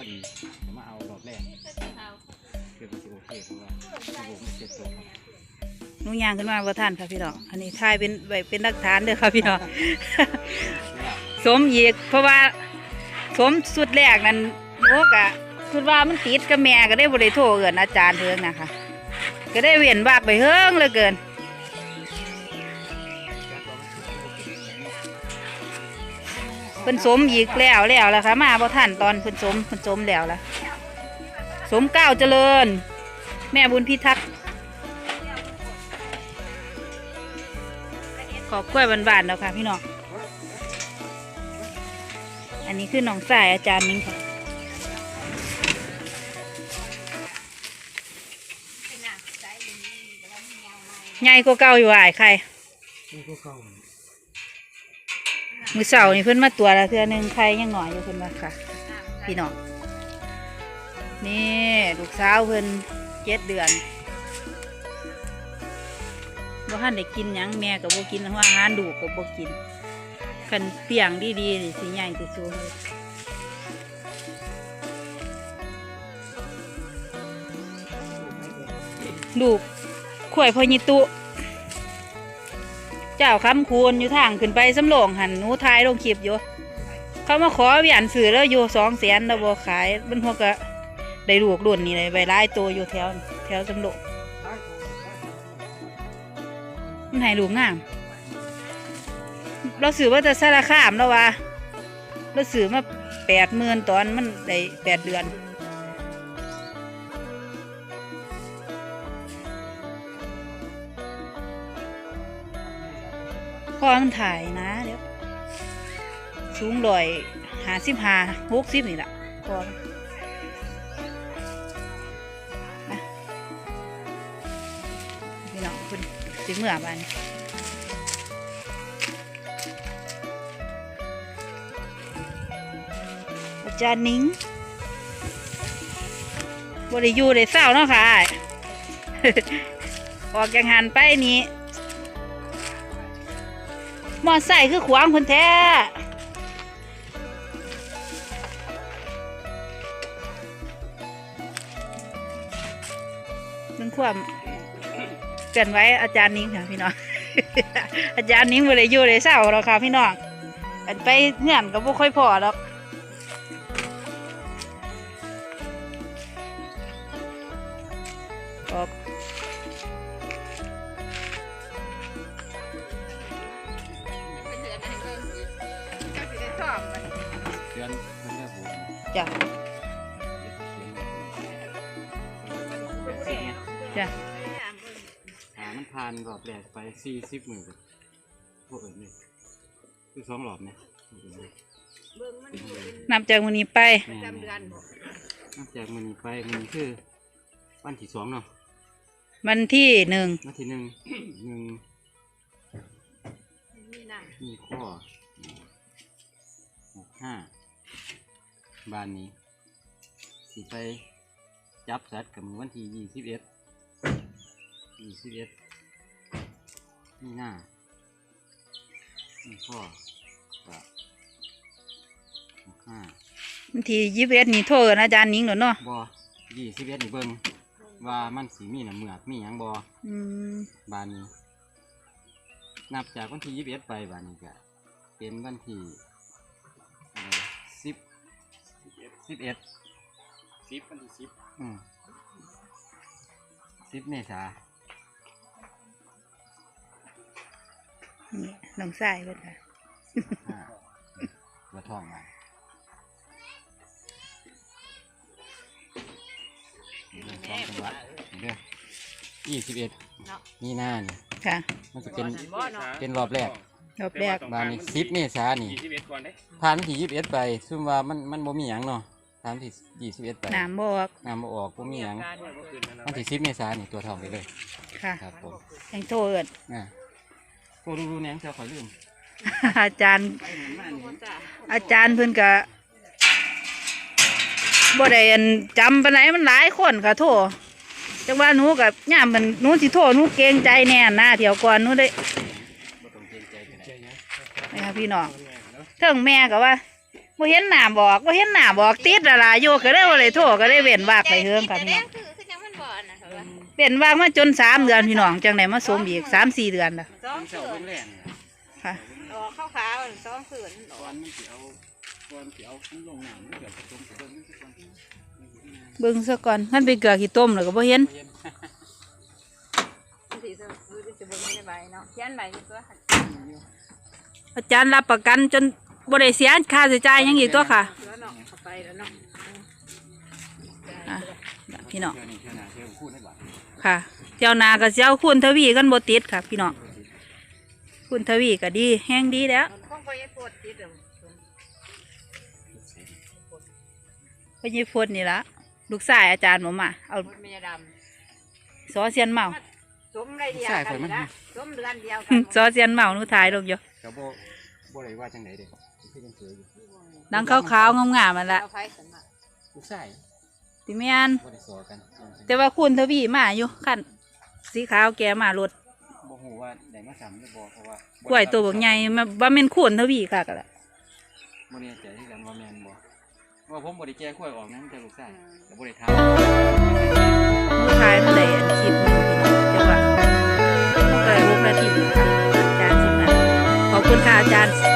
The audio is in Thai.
อดีจะมาเอารอบแรกคือมันจะโอเคเพราะว่าระบบมันเสร็จตัวครับหนูย่างขึ้นมาบ่ท่านค่ะพี่น้อง อันนี้ถ่ายเป็นไว้เป็นหลักฐานเด้อค่ะพี่น้อง สมอีกเพราะว่า สมสุดแรกนั้นโนกะคือว่ามันติดกับแม่ก็ได้บริโทรเอินอาจารย์เทิงนะคะ ก็ได้เวียนวากไปเฮิงเลยเกิน เพิ่นสมอีกแล้วแล้วล่ะค่ะมาบ่ทันตอนเพิ่นสมเพิ่นสมแล้วล่ะสมเก้าวเจริญ แม่บุญพิทักษ์ขอบกล้วยบานๆแล้วค่ะพี่น้อง อันนี้คือน้องสายอาจารย์มิ้งค่ะใหญ่กว่าเก่าอยู่อ่ายใคร นี่ก็เข้ามื มือเสาร์นี่เพิ่นมาตัวละเทือหนึงใครยังหน่อยอยู่เพิ่นมาค่ะ พี่น้องนี่ลูกสาวเพิ่นเจ็ดเดือนบ่ทันได้กินหยังแม่ก็บ่กินว่าอาหารดูกก็บ่กินคันเปียงดีๆนี่สิใหญ่ที่สุดเลยลูกข่วยพอยิตุ เจ้าคำคูณอยู่ทางขึ้นไปสำโรงหันหนูทายลงคลิปอยู่ เขามาขอเวียนสื่อแล้วอยู่สองแสนแล้วบขายมันพวกก็ได้ลูกรุ่นนี่เลยใบไล่ตัวอยู่แถวแถวสำโรงมันให้ลูกงาม เราสื่อว่าจะสารคามแล้ววะเราสื่อมาแปดหมื่นตอนมันได้แปดเดือน พอมันถ่ายนะเดี๋ยวสูงลอยหาสิบหาหกสิบนี่แหละพอมันมาพี่น้องคุณสิเมื่อบ้านอาจารย์นิ้งบริยูได้เศร้าเนาะค่ะ ออกจากหันไปนี้ มอไซค์คือขวางคนแท้มันความเกินไว้อาจารย์นิ้งค่ะพี่น้อง อาจารย์นิ้งบ่ได้อยู่ได้เศร้าหรอกค่ะพี่น้องอันไปเงื่อนก็บ่ค่อยพอหรอกออก เดือนเดือนแรกผมจ้ะจ้ะหามันผ่านรอบแรกไปสี่สิบหมื่นพวกอื่นนี่คือสองรอบเนี่ยนับจากวันนี้ไปจำเดือนนับจากมันนี้ไปมันคือวันที่สองเนาะวันที่หนึ่งวันที่หนึ่งหนึ่งมีข้อหกห้า บานนี้สิไปจับสัตว์กับมือวันที่ยี่สิบเอ็ดยี่สิบเอ็ดนี่หน้ามีข้อกับหกห้าวันที่ยี่สิบเอ็ดนี่โทรกันอาจารย์นิ้งหนูเนาะบอยี่สิบเอ็ดนี่เบิ่งว่ามันสีมีน้ำเหมือกมีหยังบออืมบานนี้ นับจากวันที่ยี่สิบเอ็ดไปบานนี้ก็เป็นวันที่สิบ สิบเอ็ดสิบวันที่สิบอืมสิบเมษานี่น้องสายเพิ่นค่ะอ่าวัดทองมาเรื่องสองจังหวัดเรื่องยี่สิบเอ็ดนี่หน้านี่ค่ะมันจะเป็น เป็นรอบแรก รอบแรก บานนี้สิบเมษานี่ยี่สิบเอ็ดก่อนเด้ ผ่านวันที่ยี่สิบเอ็ดไปซึ่งว่ามันมันบ่มีหยังเนาะผ่า นวันที่ยี่สิบเอ็ดไปน้ำบอกน้ำบ่ออกบ่มีหยังเมื่อคืนนั้นวันที่สิบเมษานี่ตัวทองไปเลยค่ะครับผมยังโทรเอิด อ่าโอ้ดูดูๆเนี่ยจะขอยลืมอาจารย์ อาจารย์เพิ่นก็บ่ได้อันจำปานไหนมันหลายคนค่ะโทรจังว่าหนูกับย่ามมันหนูสิโทรหนูเกรงใจแน่นะเดี๋ยวก่อนหนูได้บ่ต้องเกรงใจกันนะ นะคะพี่น้องเทิงแม่ก็ว่า บ่เห็นหน้าบอกบ่เห็นหน้าบอกติดอะไรอยู่ก็ได้บ่ได้โทรก็ได้เว้นวากไปเฮิงค่ะพี่น้องคือคือจังมันบ่อนนะเขาว่าเว้นวากมาจนสามเดือนพี่น้องจังได๋มาสมอีกสามสี่เดือนล่ะสองเจ้าคืเบิ่นงแรงเนี่ยค่ะ ออกขาวๆสองคืนตอนมันสิเอาตอนสิเอาขึ้นลงน้ำมันเกิดผสมกับเบิ่งมันสิก่อนเบิ่งซะก่อนคันไปเกลือขี้ต้มแล้วก็บ่เห็นเย็นสีจะจะบ่มีในใบเนาะเขียนใบนี่ตัวอาจารย์รับประกันจน บ่ได้เสียค่าใช้จ่ายหยังอีกตัวค่ะแล้วเนาะเข้าไปแล้วเนาะอะพี่น้อง เชื่อนี่เชื่อหน้าเชื่อพูดให้บ่าค่ะเจ้านาก็สิเอาคุณทวีกันบ่ติดค่ะ พี่น้องคุณทวีก็ดี แห้งดีแล้วคงไปปวดติดเด้อพญิพจน์นี่ละลูกชายอาจารย์ผมมาเอาปวดเมียดซอเซียนเมาำสมได้เดียวกันนะสมเดือนเดียวกัน ซอเซียนเมาหนูถ่ายลงอยู่ก็บ่บ่ได้ว่าจังไดเด้ คือยังเสืออยู่นังขาวๆงามๆมันละเอาไผสันมาลูกชายติแม่นบ่ได้สอกันแต่ว่าคุณทวีมาอยู่คันสีขาวแกมารถบ่ฮู้ว่าได้มาซ้ำหรือบ่เพราะว่ากล้วยตัวบักใหญ่มาบ่แม่นคุณทวีค่ะก็ละบ่แน่ใจคือกันว่าแม่นบ่ว่าผมบ่ได้แก้กล้วยออกนั้นแต่ลูกชายก็บ่ได้ถามหนูถ่ายมันได้อันคลิปนึงจังหวะก็ได้6นาทีค่ะอาจารย์สิมาขอบคุณค่ะอาจารย์